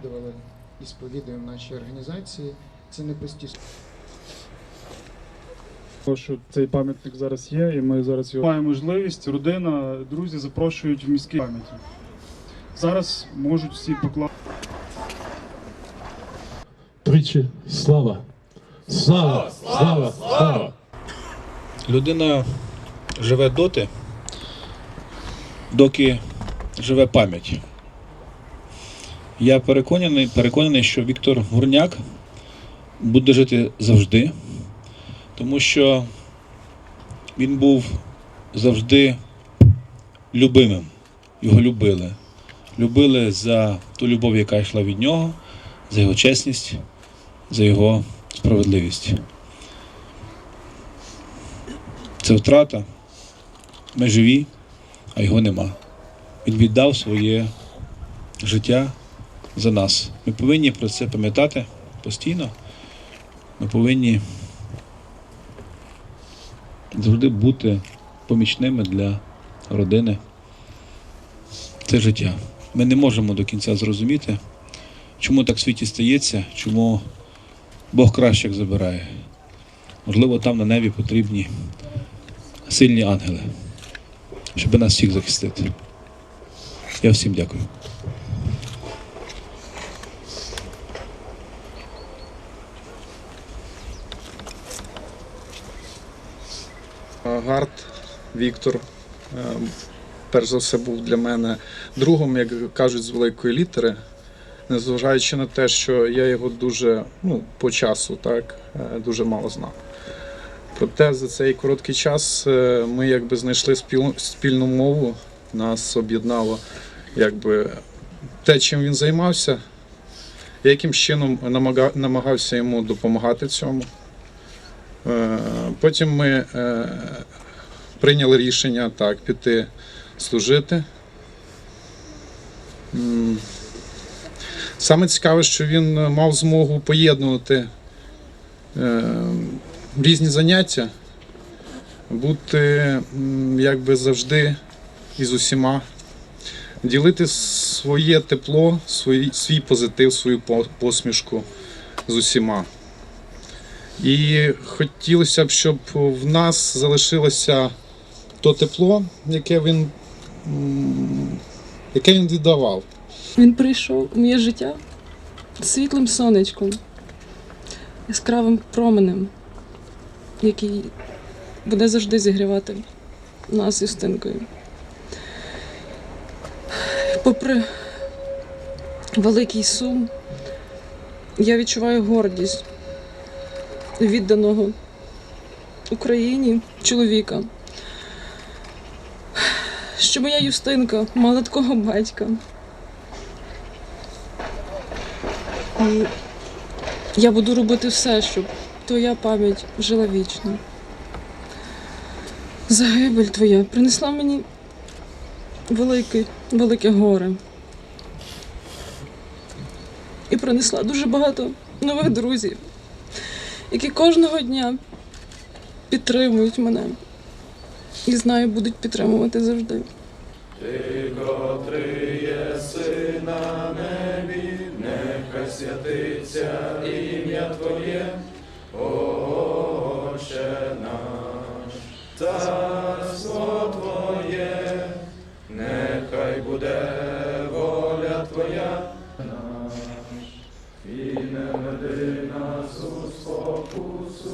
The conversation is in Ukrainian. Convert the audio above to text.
сповідували і сповідуємо в нашій організації. Це не пусті Тому що цей пам'ятник зараз є, і ми зараз його маємо можливість. Родина, друзі запрошують в міський пам'яті. Зараз можуть всі покласти. Тричі слава! Слава! Слава! Слава! Людина живе доти, доки живе пам'ять. Я переконаний, переконаний, що Віктор Гурняк буде жити завжди, тому що він був завжди любимим. Його любили. Любили за ту любов, яка йшла від нього, за його чесність, за його справедливість. Це втрата. Ми живі, а його нема. Він віддав своє життя за нас. Ми повинні про це пам'ятати постійно. Ми повинні завжди бути помічними для родини. Це життя. Ми не можемо до кінця зрозуміти, чому так в світі стається, чому Бог кращих забирає. Можливо, там на небі потрібні сильні ангели, щоб нас всіх захистити. Я всім дякую. Гард Віктор, е, перш за все, був для мене другом, як кажуть, з великої літери, незважаючи на те, що я його дуже ну, по часу так, е, дуже мало знав. Проте за цей короткий час е, ми якби знайшли спіл- спільну мову, нас об'єднало те, чим він займався, я якимсь чином намагався йому допомагати цьому. Е, Потім ми е, прийняли рішення так, піти служити. Саме цікаве, що він мав змогу поєднувати е, різні заняття, бути якби завжди із усіма, ділити своє тепло, свій позитив, свою посмішку з усіма. І хотілося б, щоб в нас залишилося то тепло, яке він, яке він віддавав. Він прийшов у моє життя світлим сонечком, яскравим променем, який буде завжди зігрівати нас з Юстинкою. Попри великий сум, я відчуваю гордість відданого Україні чоловіка. Що моя Юстинка мала такого батька. І я буду робити все, щоб твоя пам'ять жила вічно. Загибель твоя принесла мені велике, велике горе. І принесла дуже багато нових друзів, які кожного дня підтримують мене. І знаю, будуть підтримувати завжди. Ти, котрий єси на небі, нехай святиться ім'я Твоє, Отче наш, царство Твоє, Нехай буде І не веди нас у спокусу.